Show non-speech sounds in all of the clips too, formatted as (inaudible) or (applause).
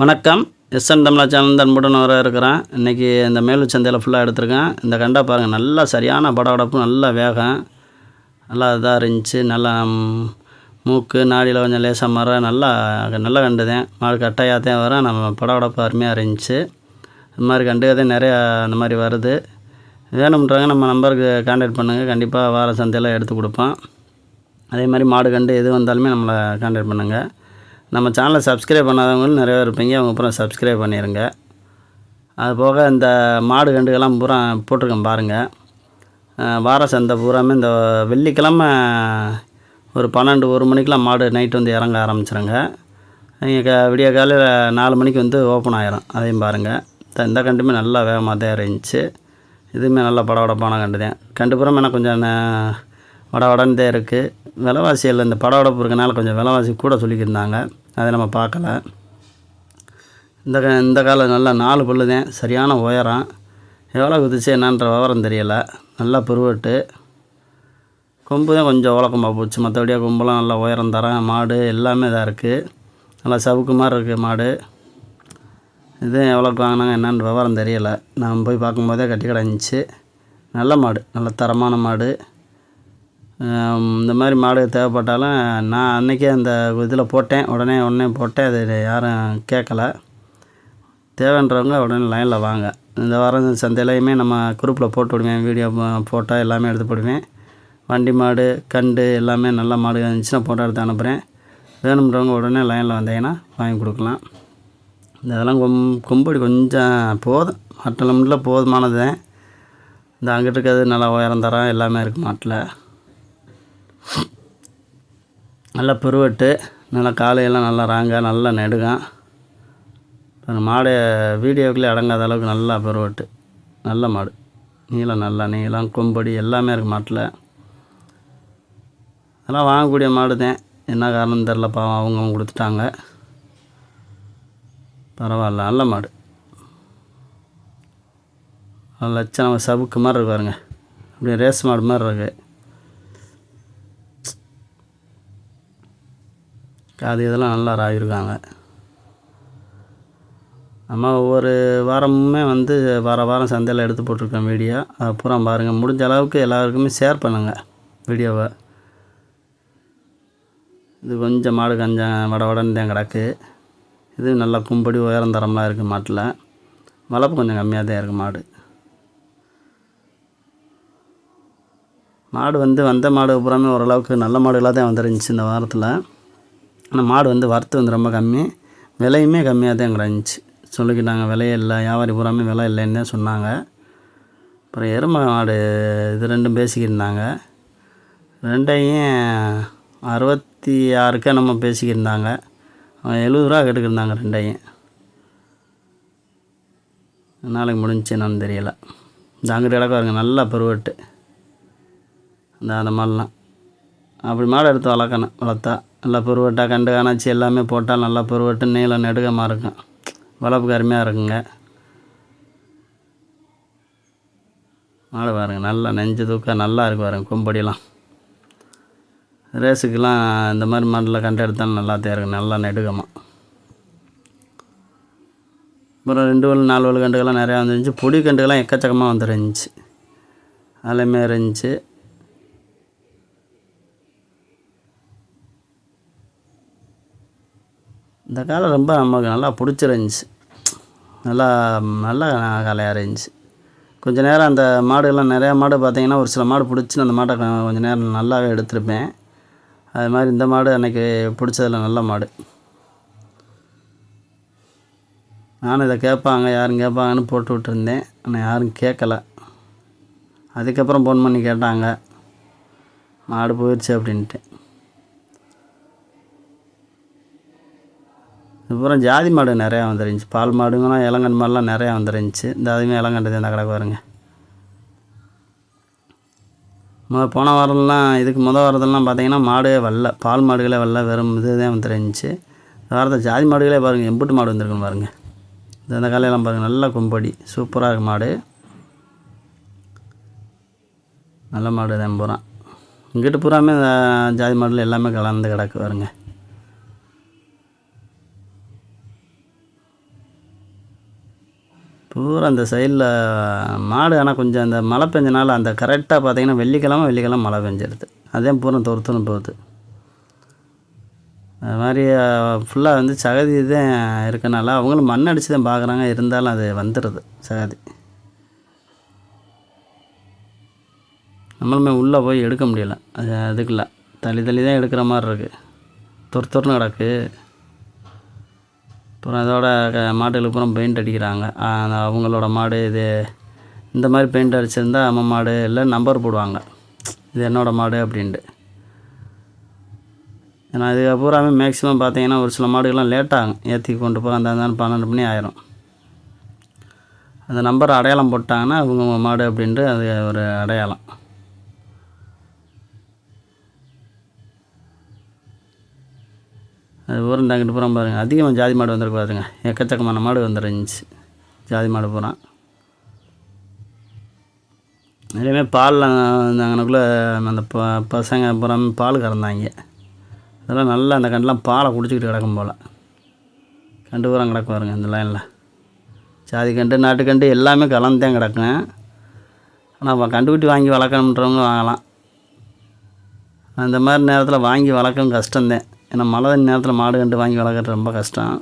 வணக்கம். எஸ்என் தமிழா சேனல் தன்புடன் வர இருக்கிறேன். இன்றைக்கி இந்த மேலு சந்தையில் ஃபுல்லாக எடுத்திருக்கேன். இந்த கண்டா பாருங்கள் நல்லா சரியான படபடப்பு நல்ல வேகம். நல்லா இதாக இருந்துச்சு. நல்லா மூக்கு நாடியில் கொஞ்சம் லேசாக மர நல்லா நல்லா கண்டுதேன் மாடு கட்டையாக தான் வரும் நம்ம படபடப்பு அருமையாக இருந்துச்சு. இந்த மாதிரி கண்டுகதே நிறையா அந்த மாதிரி வருது. வேணும்ன்றாங்க நம்ம நம்பருக்கு காண்டாக்ட் பண்ணுங்கள் கண்டிப்பாக வார சந்தையில் எடுத்து கொடுப்போம். அதே மாதிரி மாடு கண்டு எது வந்தாலுமே நம்மளை காண்டாக்ட் பண்ணுங்கள் நம்ம சேனலை சப்ஸ்கிரைப் பண்ணாதவங்களும் நிறைய பேர் இருப்பீங்க. அவங்க அப்புறம் சப்ஸ்கிரைப் பண்ணிடுங்க அது போக இந்த மாடு கண்டுகள்லாம் பூரா போட்டிருக்கேன் பாருங்கள் வார சந்தை பூராமே இந்த வெள்ளிக்கிழமை ஒரு பன்னெண்டு ஒரு மணிக்கெலாம் மாடு நைட்டு வந்து இறங்க ஆரம்பிச்சிருங்க. நீங்கள் க விடிய காலையில் நாலு மணிக்கு வந்து ஓப்பன் ஆயிரும். அதையும் பாருங்கள் இந்த கண்டுமே நல்லா வேகமாக தான் இருந்துச்சு இதுவுமே நல்லா படபடப்பான கண்டு தான். கண்டு புறம் எனக்கு கொஞ்சம் வட வடவடன்னு இருக்குது விலைவாசியில் இந்த படபடப்பு இருக்கனால கொஞ்சம் விலைவாசி கூட சொல்லிக்கிருந்தாங்க. அதை நம்ம பார்க்கல. இந்த க இந்த காலம் நல்லா நாலு பல்லு தான் சரியான உயரம். எவ்வளோ குதிச்சு என்னன்ற விவரம் தெரியலை. நல்லா பெருவட்டு. கொம்பு தான் கொஞ்சம் உலக்கமாக போச்சு. மற்றபடியாக கொம்பெல்லாம் நல்லா உயரம் தரேன் மாடு எல்லாமே இதாக இருக்குது நல்லா சவுக்கு மாதிரி இருக்குது மாடு. இது எவ்வளோக்கு வாங்கினாங்க என்னன்னு விவரம் தெரியலை. நான் போய் பார்க்கும்போதே கட்டி கிடந்துச்சு நல்ல மாடு. நல்ல தரமான மாடு. இந்த மாதிரி மாடு தேவைப்பட்டாலும் நான் அன்றைக்கே அந்த இதில் போட்டேன். உடனே உடனே போட்டேன். அது யாரும் கேட்கல. தேவைன்றவங்க உடனே லைனில் வாங்க. இந்த வாரம் சந்தையிலையுமே நம்ம குரூப்பில் போட்டு விடுவேன். வீடியோ ஃபோட்டோ எல்லாமே எடுத்து போடுவேன். வண்டி மாடு கண்டு எல்லாமே நல்ல மாடு இருந்துச்சுன்னா ஃபோட்டோ எடுத்து அனுப்புகிறேன் வேணுன்றவங்க உடனே லைனில் வந்தீங்கன்னா வாங்கி கொடுக்கலாம். இந்த இதெல்லாம் கொம் கொம்படி கொஞ்சம் போதும். மட்டில் போதுமானது தான். இந்த அங்கிட்டு இருக்கிறது நல்லா உயரம் தரம் எல்லாமே இருக்குது மாட்டில். நல்லா பெருவெட்டு நல்லா காலையெல்லாம் நல்லா ராங்க நல்லா நெடுகான் மாடு வீடியோக்குள்ளே அடங்காத அளவுக்கு நல்லா பெருவெட்டு. நல்ல மாடு. நீளம் நல்லா நீளம் கொம்படி எல்லாமே இருக்குது மாட்டில். அதெல்லாம் வாங்கக்கூடிய மாடு தான் என்ன காரணம் தெரில பாவம் அவங்க கொடுத்துட்டாங்க. பரவாயில்ல நல்ல மாடு. லட்சம் லட்சணம் சவுக்கு மாதிரி இருக்கு பாருங்க. அப்படியே ரேஸ் மாடு மாதிரி இருக்குது அது இதெல்லாம் நல்லா ராயிருக்காங்க நம்ம ஒவ்வொரு வாரமுமே வந்து வார வாரம் சந்தையில் எடுத்து போட்டிருக்கோம் வீடியோ. அப்புறம் பாருங்கள் முடிஞ்ச அளவுக்கு எல்லாருக்குமே ஷேர் பண்ணுங்கள் வீடியோவை. இது கொஞ்சம் மாடு கொஞ்சம் வட வடன்னு தான் கிடக்கு. இது நல்லா கும்படி உயரம் தரம்லாம் இருக்குது மாட்டில். வளர்ப்பு கொஞ்சம் கம்மியாக தான் இருக்குது மாடு. மாடு வந்து வந்த மாடு பூராமே ஓரளவுக்கு நல்ல மாடுகளாக தான் வந்துருந்துச்சு இந்த வாரத்தில். ஆனால் மாடு வந்து வரத்து வந்து ரொம்ப கம்மி. விலையுமே கம்மியாக தான் கிடந்துச்சு சொல்லிக்கிட்டாங்க விலையே இல்லை வியாபாரி பூராமே விலை இல்லைன்னு தான் சொன்னாங்க. அப்புறம் எருமை மாடு இது ரெண்டும் பேசிக்கிருந்தாங்க ரெண்டையும் அறுபத்தி ஆறுக்கே நம்ம பேசிக்கிருந்தாங்க அவன் எழுபது ரூபா கேட்டுக்கிருந்தாங்க ரெண்டையும். நாளைக்கு முடிஞ்சு என்னன்னு தெரியலை. இந்த அங்கிட்டு கிடக்க பாருங்க நல்லா பெருவெட்டு. அந்த அந்த மாதிரிலாம். அப்படி மாடு எடுத்து வளர்க்கணும் வளர்த்தா. நல்லா பருவட்டாக கண்டு காணாச்சி எல்லாமே போட்டால் நல்லா பருவட்டு நீளம் நெடுகமாக இருக்கும். வளர்ப்புக்கு அருமையாக இருக்குங்க. மாடு பாருங்க நல்லா நெஞ்சு தூக்க நல்லா இருக்கு பாருங்க கும்படிலாம். ரேஸுக்கெலாம் இந்த மாதிரி மாடில் கண்டு எடுத்தாலும் நல்லா தான் இருக்கும் நல்லா நெடுகமாக அப்புறம் ரெண்டு வல் நாலு வல் கண்டுகள்லாம் நிறையா வந்துருந்துச்சு. பொடி கண்டுகள்லாம் எக்கச்சக்கமாக வந்துருந்துச்சு. அதுலேயுமே இருந்துச்சு. இந்த காலம் ரொம்ப நமக்கு நல்லா பிடிச்சிருந்துச்சி. நல்லா நல்லா காலையாக இருந்துச்சு கொஞ்சம் நேரம் அந்த மாடுகள்லாம் நிறையா மாடு பார்த்தீங்கன்னா ஒரு சில மாடு பிடிச்சின்னு அந்த மாட்டை கொஞ்சம் நேரம் நல்லாவே எடுத்திருப்பேன். அது மாதிரி இந்த மாடு அன்றைக்கி பிடிச்சதில் நல்ல மாடு. நானும் இதை கேட்பாங்க யாரும் கேட்பாங்கன்னு போட்டு விட்டுருந்தேன். ஆனால் யாரும் கேட்கல. அதுக்கப்புறம் ஃபோன் பண்ணி கேட்டாங்க மாடு போயிடுச்சு அப்படின்ட்டு. அப்புறம் ஜாதி மாடு நிறையா வந்துருந்துச்சு. பால் மாடுங்களாம் இளங்கன் மாடுலாம் நிறையா வந்துருந்துச்சு. இந்த அதுவுமே இளங்கண்டு தான் கிடக்கு பாருங்க. மொ போன வாரம்லாம் இதுக்கு முத வாரத்துலலாம் பார்த்தீங்கன்னா மாடே வரல. பால் மாடுகளே வரல. வெறும் இது தான் வந்துருந்துச்சு. இந்த வாரத்தை ஜாதி மாடுகளே பாருங்கள் எம்புட்டு மாடு வந்திருக்குன்னு பாருங்கள் இந்த இந்த காலையெல்லாம் பாருங்கள் நல்ல கும்படி சூப்பராக இருக்கு மாடு. நல்ல மாடு தான் பூரா. இங்கிட்டு பூராமே இந்த ஜாதி மாடுல எல்லாமே கலந்து கிடக்கு வருங்க பூரா அந்த சைடில் மாடு ஆனால் கொஞ்சம் அந்த மழை பெஞ்சனால அந்த கரெக்டாக பார்த்தீங்கன்னா வெள்ளிக்கிழமை வெள்ளிக்கிழமை மழை பெஞ்சிருது அதே பூரா துரத்துன்னு போகுது. அது மாதிரி ஃபுல்லாக வந்து சகதி தான் இருக்கனால அவங்களும் மண் அடித்து தான் பார்க்குறாங்க. இருந்தாலும் அது வந்துடுது சகதி. நம்மளுமே உள்ளே போய் எடுக்க முடியல. அது அதுக்குள்ள தள்ளி தள்ளி தான் எடுக்கிற மாதிரி இருக்குது துரு துருன்னு கிடக்கு. அப்புறம் அதோட க- மாடுகளுக்கு அப்புறம் பெயிண்ட் அடிக்கிறாங்க. அவங்களோட மாடு இது இந்த மாதிரி பெயிண்ட் அடிச்சிருந்தா நம்ம மாடு இல்லை நம்பர் போடுவாங்க. இது என்னோடய மாடு அப்படின்ட்டு. ஏன்னா இது மேக்ஸிமம் பார்த்தீங்கன்னா ஒரு சில மாடுகள்லாம் லேட்டாகும் ஏற்றி கொண்டு போக அந்த அந்த பன்னெண்டு மணி ஆயிரும். அந்த நம்பர் அடையாளம் போட்டாங்கன்னா அவங்க மாடு அப்படின்ட்டு அது ஒரு அடையாளம். அது பூரா இந்தாங்கிட்டு பூரா பாருங்க. அதிகமாக ஜாதி மாடு வந்துருக்கு பாருங்க எக்கச்சக்கமான மாடு வந்துருந்துச்சு ஜாதி மாடு பூரா. நிறையவே பாலில் அங்கனக்குள்ளே அந்த ப பசங்க பூராமே பால் கறந்தாங்க. அதெல்லாம் நல்லா அந்த கண்டெலாம் பாலை குடிச்சிக்கிட்டு கிடக்கும் போல். கண்டு பூரா கிடக்கும் பாருங்க இந்த லைனில் ஜாதி கண்டு நாட்டுக்கண்டு எல்லாமே கலந்துதான் கிடக்கும் ஆனால் கண்டுபிடி வாங்கி வளர்க்கணுன்றவங்க வாங்கலாம். அந்த மாதிரி நேரத்தில் வாங்கி வளர்க்கவும் கஷ்டந்தேன் ஏன்னா மழை நேரத்தில் மாடு கண்டு வாங்கி வளர்க்குறது ரொம்ப கஷ்டம்.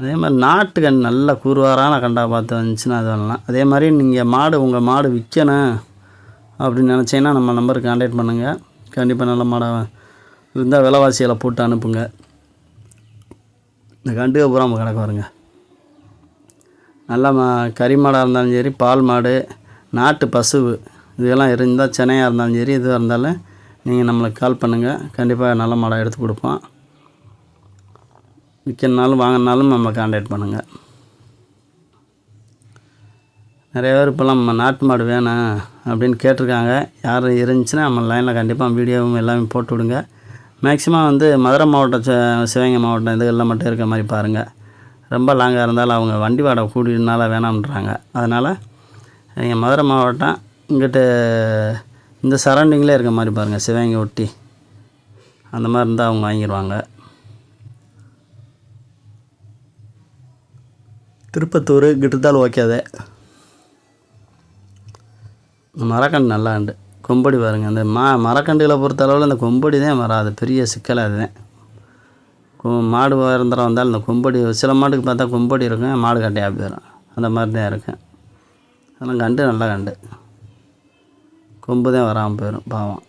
அதே மாதிரி நாட்டு கண் நல்ல கூறுவாரான கண்டா பார்த்து வந்துச்சுன்னா அது வரலாம். அதே மாதிரி நீங்கள் மாடு உங்கள் மாடு விற்கணும் அப்படின்னு நினச்சீங்கன்னா நம்ம நம்பருக்கு கான்டாக்ட் பண்ணுங்கள் கண்டிப்பாக நல்ல மாடாக இருந்தால் விலைவாசிகளை போட்டு அனுப்புங்க. இந்த கண்டுக பூரா நம்ம வருங்க. நல்ல மா கறி மாடாக இருந்தாலும் சரி பால் மாடு நாட்டு பசுவு இதெல்லாம் இருந்தால் சென்னையாக இருந்தாலும் சரி எதுவாக இருந்தாலும் நீங்கள் நம்மளுக்கு கால் பண்ணுங்கள். கண்டிப்பாக நல்ல மாடாக எடுத்து கொடுப்போம். விற்கணுனாலும் வாங்கினாலும் நம்ம காண்டாக்ட் பண்ணுங்கள். நிறைய பேர் இப்போல்லாம் நம்ம நாட்டு மாடு வேணும் அப்படின்னு கேட்டிருக்காங்க. யார் இருந்துச்சுன்னா நம்ம லைனில் கண்டிப்பாக வீடியோவும் எல்லாமே போட்டு விடுங்க. மேக்ஸிமம் வந்து மதுரை மாவட்டம் சிவகங்கை மாவட்டம் இதுகளில் மட்டும் இருக்க மாதிரி பாருங்கள். ரொம்ப லாங்காக இருந்தாலும் அவங்க வண்டி வாடகை கூடினால வேணாம்ன்றாங்க. அதனால் நீங்கள் மதுரை மாவட்டம் இங்கிட்ட இந்த சரௌண்டிங்கில் இருக்க மாதிரி பாருங்கள் சிவகங்கை ஒட்டி. அந்த மாதிரி இருந்தால் அவங்க வாங்கிடுவாங்க திருப்பத்தூர் கிட்டத்தாலும் ஓகே மரக்கண்டு நல்லா உண்டு. கொம்படி பாருங்க அந்த மா மரக்கண்டுகளை பொறுத்த அளவில் அந்த கொம்படி தான் வராது. பெரிய சிக்கல் அதுதான். மாடு இறந்துரம் வந்தால் இந்த கொம்படி சில மாட்டுக்கு பார்த்தா கொம்படி இருக்கும் மாடு கட்டையாக போயிடும் அந்த மாதிரி தான் இருக்கும். அதெல்லாம் கண்டு நல்லா கண்டு. கொம்பு தான் வராமல் போயிடும் பாவம்.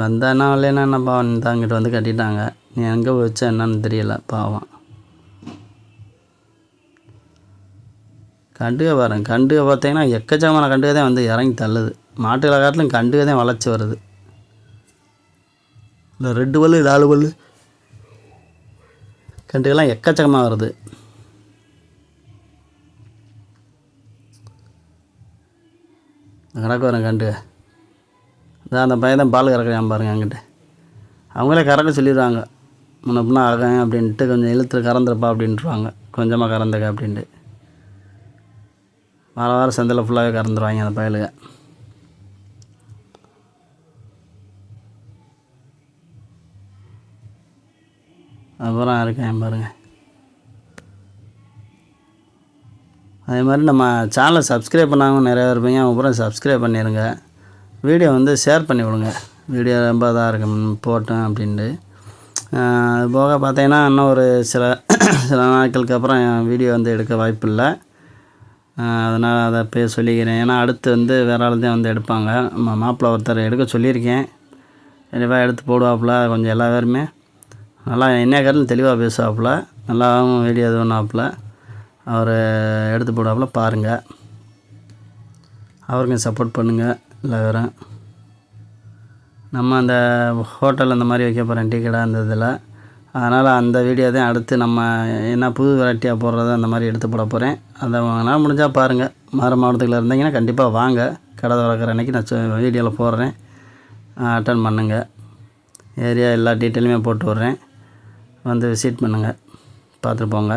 வந்தானா இல்லைன்னா என்ன பாவம் தான் அங்கிட்டு வந்து கட்டிட்டாங்க. நீ எங்கே வச்சா என்னன்னு தெரியல பாவம். கண்டுக பாருங்க கண்டுக பார்த்தீங்கன்னா எக்கச்சக்கமான கண்டுக தான் வந்து இறங்கி தள்ளுது. மாட்டுகளை காட்டிலும் கண்டுக தான் வளர்ச்சி வருது. இந்த ரெண்டு பல்லு நாலு பல்லு. கண்டுக்கெல்லாம் எக்கச்சக்கமாக வருது. கணக்கு வரேன் கண்டு. அதான் அந்த பையன் தான் பால் கறக்கிறான் பாருங்க அங்கிட்டு அவங்களே கறக்க சொல்லிடுவாங்க. முன்ன பின்ன ஆகும் அப்படின்ட்டு கொஞ்சம் இழுத்து கறந்துருப்பா அப்படின்ட்டுருவாங்க. கொஞ்சமாக கறந்துக்க அப்படின்ட்டு. வார வாரம் சந்தையில் ஃபுல்லாகவே கறந்துருவாங்க அந்த பயலுக. அப்புறம் இருக்கேன் பாருங்கள் அதே மாதிரி நம்ம சேனலை சப்ஸ்கிரைப் பண்ணாமல் நிறைய பேர் இருப்பீங்க. அவங்க அப்புறம் சப்ஸ்கிரைப் பண்ணிடுங்க வீடியோ வந்து ஷேர் பண்ணி விடுங்க. வீடியோ ரொம்ப இதாக இருக்கும் போட்டேன் அப்படின்ட்டு. அது போக பார்த்தீங்கன்னா இன்னும் ஒரு சில (coughs) சில நாட்களுக்கு அப்புறம் என் வீடியோ வந்து எடுக்க வாய்ப்பு இல்லை. அதனால் அதை போய் சொல்லிக்கிறேன். ஏன்னா அடுத்து வந்து வேறு ஆள் தான் வந்து எடுப்பாங்க. நம்ம மாப்பிள்ளை ஒருத்தர் எடுக்க சொல்லியிருக்கேன். தெளிவாக எடுத்து போடுவாப்புல கொஞ்சம் எல்லா பேருமே. நல்லா என்ன காரணம் தெளிவாக பேசுவாப்புல. நல்லாவும் வீடியோ இது பண்ணாப்புல அவர் எடுத்து போடாப்புல பாருங்கள் அவருக்கும் சப்போர்ட் பண்ணுங்கள் எல்லாரும். நம்ம அந்த ஹோட்டல் அந்த மாதிரி வைக்க போகிறேன் டீ கடை அந்த இதில். அதனால் அந்த வீடியோ தான் அடுத்து நம்ம என்ன புது வெரைட்டியாக போடுறதோ அந்த மாதிரி எடுத்து போட போகிறேன் அதை வாங்கினால் முடிஞ்சால் பாருங்கள் மதுரை மாவட்டத்தில் இருந்தீங்கன்னா கண்டிப்பாக வாங்க. கடை திறக்கிற அன்றைக்கி நான் வீடியோவில் போடுறேன். அட்டன் பண்ணுங்கள் ஏரியா எல்லா டீட்டெயிலுமே போட்டு விட்றேன். வந்து விசிட் பண்ணுங்கள் பார்த்துட்டு போங்க.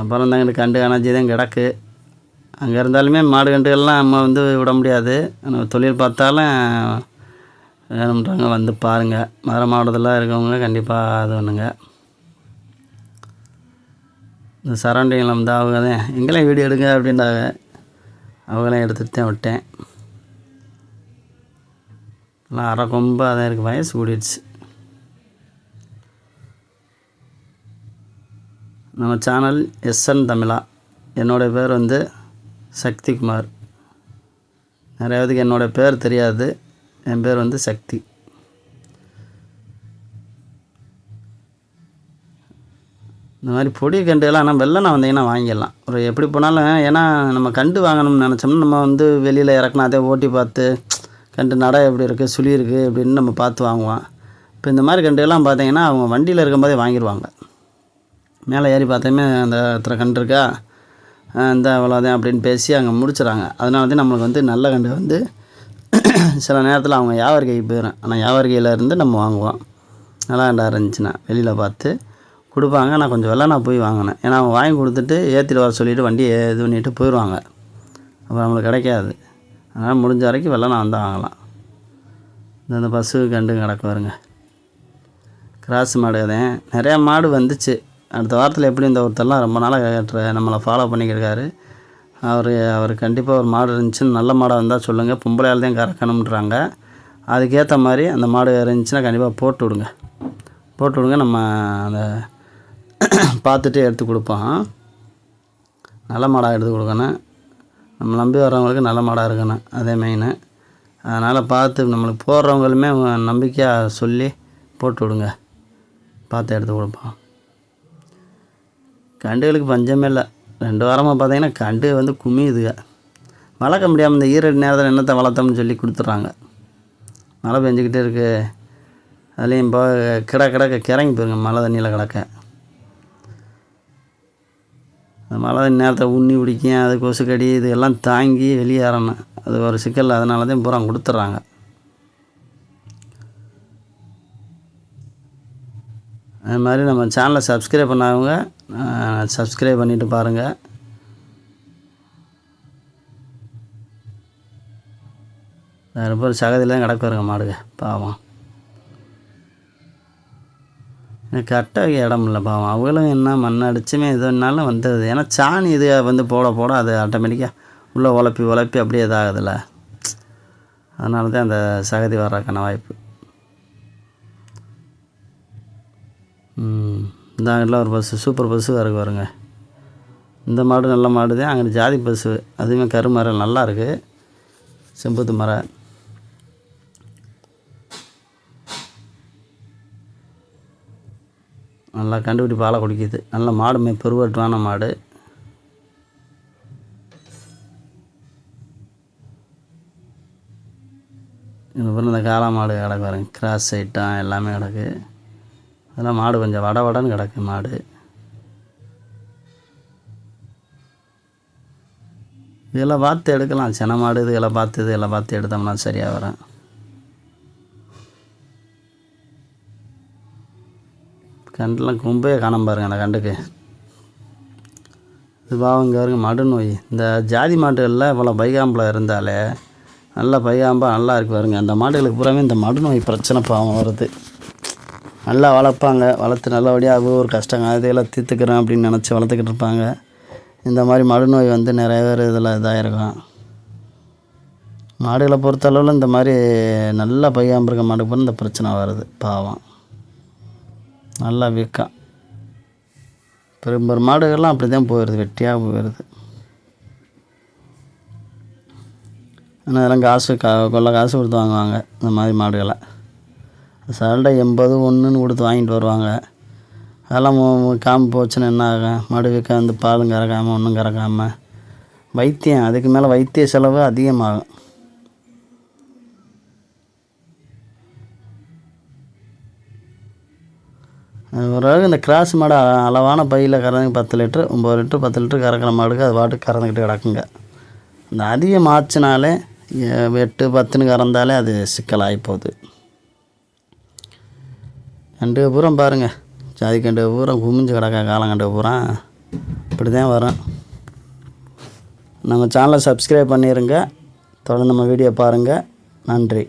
அப்புறம் தான் எங்களுக்கு கண்டு காணாச்சி தான் கிடக்கு. அங்கே இருந்தாலுமே மாடு கண்டுகள்லாம் நம்ம வந்து விட முடியாது. நம்ம தொழில் பார்த்தாலும் வேணும்ன்றாங்க வந்து பாருங்கள் மதுரை மாவட்டத்தில் இருக்கவங்க கண்டிப்பாக அது ஒன்றுங்க இந்த சரௌண்டிங்கில் வந்து அவங்க தான். எங்களையும் வீடியோ எடுங்க அப்படின்றாங்க. அவங்களாம் எடுத்துகிட்டு தான் விட்டேன். எல்லாம் அரை கொம்பாக தான் இருக்குது வயசு கூடிடுச்சு. நம்ம சேனல் எஸ்என் தமிழா என்னோடய பேர் வந்து சக்திகுமார். நிறைய பேருக்கு என்னோடய பேர் தெரியாது. என் பேர் வந்து சக்தி. இந்த மாதிரி பொடி கண்டுகள்லாம் ஆனால் வெள்ளனை வந்தீங்கன்னா வாங்கிடலாம். ஒரு எப்படி போனாலும் ஏன்னா நம்ம கண்டு வாங்கணும்னு நினச்சோம்னா நம்ம வந்து வெளியில் இறக்குனா அதே ஓட்டி பார்த்து கண்டு நடை எப்படி இருக்குது சுழி இருக்குது அப்படின்னு நம்ம பார்த்து வாங்குவோம். இப்போ இந்த மாதிரி கண்டுகள்லாம் பார்த்தீங்கன்னா அவங்க வண்டியில் இருக்கும்போதே வாங்கிடுவாங்க. மேலே ஏறி பார்த்தோமே அந்த இத்தனை கண்டு இருக்கா? இந்த அவ்வளோதான் அப்படின்னு பேசி அங்கே முடிச்சிடறாங்க அதனால தான் நம்மளுக்கு வந்து நல்ல கண்டு வந்து சில நேரத்தில் அவங்க வியாபாரி போயிடும் ஆனால் வியாபாரி இருந்து நம்ம வாங்குவோம். நல்லா கண்டா இருந்துச்சுன்னா வெளியில் பார்த்து கொடுப்பாங்க. நான் கொஞ்சம் வெள்ளை நான் போய் வாங்கினேன். ஏன்னா அவங்க வாங்கி கொடுத்துட்டு ஏற்றிட்டு வர சொல்லிவிட்டு வண்டியை இது பண்ணிட்டு போயிடுவாங்க அப்புறம் நம்மளுக்கு கிடைக்காது. அதனால் முடிஞ்ச வரைக்கும் வெள்ளை நான் வந்து வாங்கலாம். இந்த இந்த பசு கண்டு கிடக்கு வருங்க கிராஸ் மாடு தான் நிறையா மாடு வந்துச்சு. அடுத்த வாரத்தில் எப்படி இந்த ஒருத்தர்லாம் ரொம்ப நாளாக நம்மளை ஃபாலோ பண்ணிக்கிருக்காரு. அவர் அவர் கண்டிப்பாக ஒரு மாடு இருந்துச்சுன்னு நல்ல மாடாக இருந்தால் சொல்லுங்கள் பொம்பளையால் தான் கறக்கணுன்றாங்க அதுக்கேற்ற மாதிரி அந்த மாடு இருந்துச்சுன்னா கண்டிப்பாக போட்டு விடுங்க. போட்டு விடுங்க நம்ம அந்த (clears throat) பார்த்துட்டு எடுத்து கொடுப்போம். நல்ல மாடாக எடுத்து கொடுக்கணும். நம்ம நம்பி வர்றவங்களுக்கு நல்ல மாடாக இருக்கணும் அதே மெயினு அதனால் பார்த்து நம்மளுக்கு போடுறவங்களுமே நம்பிக்கையாக சொல்லி போட்டு விடுங்க. பார்த்து எடுத்து கொடுப்போம். கண்டுகளுக்கு பஞ்சமே இல்லை. ரெண்டு வாரமாக பார்த்தீங்கன்னா கண்டு வந்து குமியுதுங்க வளர்க்க முடியாமல் இந்த ஈரடி நேரத்தில் என்னத்தை வளர்த்தோம்னு சொல்லி கொடுத்துட்றாங்க. மழை பெஞ்சிக்கிட்டே இருக்குது அதுலேயும் இப்போ கிட கிடக்க கிறங்கி போயிருங்க மழை தண்ணியில் கிடக்க. அந்த மழை தண்ணி நேரத்தை உண்ணி பிடிக்கும் அது கொசுக்கடி இது எல்லாம் தாங்கி வெளியேறணும் அது ஒரு சிக்கல் அதனால தான் பூரா கொடுத்துட்றாங்க. அது மாதிரி நம்ம சேனலை சப்ஸ்கிரைப் பண்ணாதவங்க சப்ஸ்கிரைப் பண்ணிவிட்டு பாருங்கள் வேறு பேர் சகதியில் கிடக்கு வருங்க மாடுங்க. பாவம். எனக்கு கரெக்டாக இடம் இல்லை பாவம். அவங்களும் என்ன மண் அடிச்சுமே எதுனாலும் வந்தது. ஏன்னா சாணி இது வந்து போட போட அது ஆட்டோமேட்டிக்காக உள்ளே உழப்பி உழப்பி அப்படியே இதாகுதுல்ல. அதனால தான் அந்த சகதி வர்றதுக்கான வாய்ப்பு. ம், இந்த அங்கிட்ட ஒரு பஸ்ஸு சூப்பர் பஸ்ஸு இறக்கு வருங்க இந்த மாடு நல்ல மாடு தான் அங்கே ஜாதி பஸ்ஸு அதுவுமே கருமரம் நல்லா இருக்குது செம்புத்து மரம் நல்லா கண்டுபிடி பாலை குடிக்குது. நல்ல மாடுமே பெருவட்டுவான மாடு. இதுக்கப்புறம் இந்த காளை மாடு கிடக்கு வரேன் கிராஸ் ஐட்டம் எல்லாமே கிடக்கு. அதெல்லாம் மாடு கொஞ்சம் வட வடன்னு கிடக்கு மாடு. இதெல்லாம் பார்த்து எடுக்கலாம். சின மாடு இதெல்லாம் பார்த்து இதெல்லாம் பார்த்து எடுத்தோம்னா சரியாக வரும். கண்டெலாம் கும்பே காணாம பாருங்க அந்த கண்டுக்கு இது பாவங்க இங்கே மடு நோய். இந்த ஜாதி மாடுகளில் இவ்வளோ பைகாம்பில் இருந்தாலே நல்லா பைகாம்பா நல்லா இருக்கு பாருங்க. அந்த மாடுகளுக்கு பூராமே இந்த மடு நோய் பிரச்சனை பாவம் வருது. நல்லா வளர்ப்பாங்க. வளர்த்து நல்லபடியாக ஒரு கஷ்டங்க. அதையெல்லாம் தீர்த்துக்கிறேன் அப்படின்னு நினச்சி வளர்த்துக்கிட்டு இருப்பாங்க. இந்த மாதிரி மடு நோய் வந்து நிறைய பேர் இதில் இதாகிருக்கும் மாடுகளை பொறுத்தளவில் இந்த மாதிரி நல்லா பையாமல் இருக்க மாடுக்கு பூரா இந்த பிரச்சனை வருது பாவம். நல்லா வீக்கம். பெரும்பெரும் மாடுகள்லாம் அப்படி தான் போயிடுது வெட்டியாக போயிடுது. ஆனால் அதெல்லாம் காசு கா கொள்ள காசு கொடுத்து வாங்குவாங்க இந்த மாதிரி மாடுகளை. சரண்டை எண்பது ஒன்றுன்னு கொடுத்து வாங்கிட்டு வருவாங்க. அதெல்லாம் காம்பு போச்சுன்னா என்ன ஆகும் மாடு வந்து பாலும் கறக்காமல் ஒன்றும் கறக்காமல் வைத்தியம் அதுக்கு மேலே வைத்திய செலவு அதிகமாகும். ஓரளவுக்கு இந்த கிராஸ் மாடு அளவான பையில் கறந்து பத்து லிட்ரு ஒம்பது லிட்ரு பத்து லிட்ரு கறக்கிற மாடுக்கு அது பாட்டுக்கு கறந்துக்கிட்டு கிடக்குங்க. இந்த அதிகம் ஆச்சுனாலே எட்டு பத்துன்னு கறந்தாலே அது சிக்கலாகி போகுது. கண்டு பூரம் பாருங்க. ஜாதி கண்டு பூரம் குமிஞ்சு கிடக்கா காலம் கண்டு பூரா இப்படி தான் வரும். நம்ம சேனலை சப்ஸ்கிரைப் பண்ணிடுங்க தொடர்ந்து நம்ம வீடியோ பாருங்கள் நன்றி.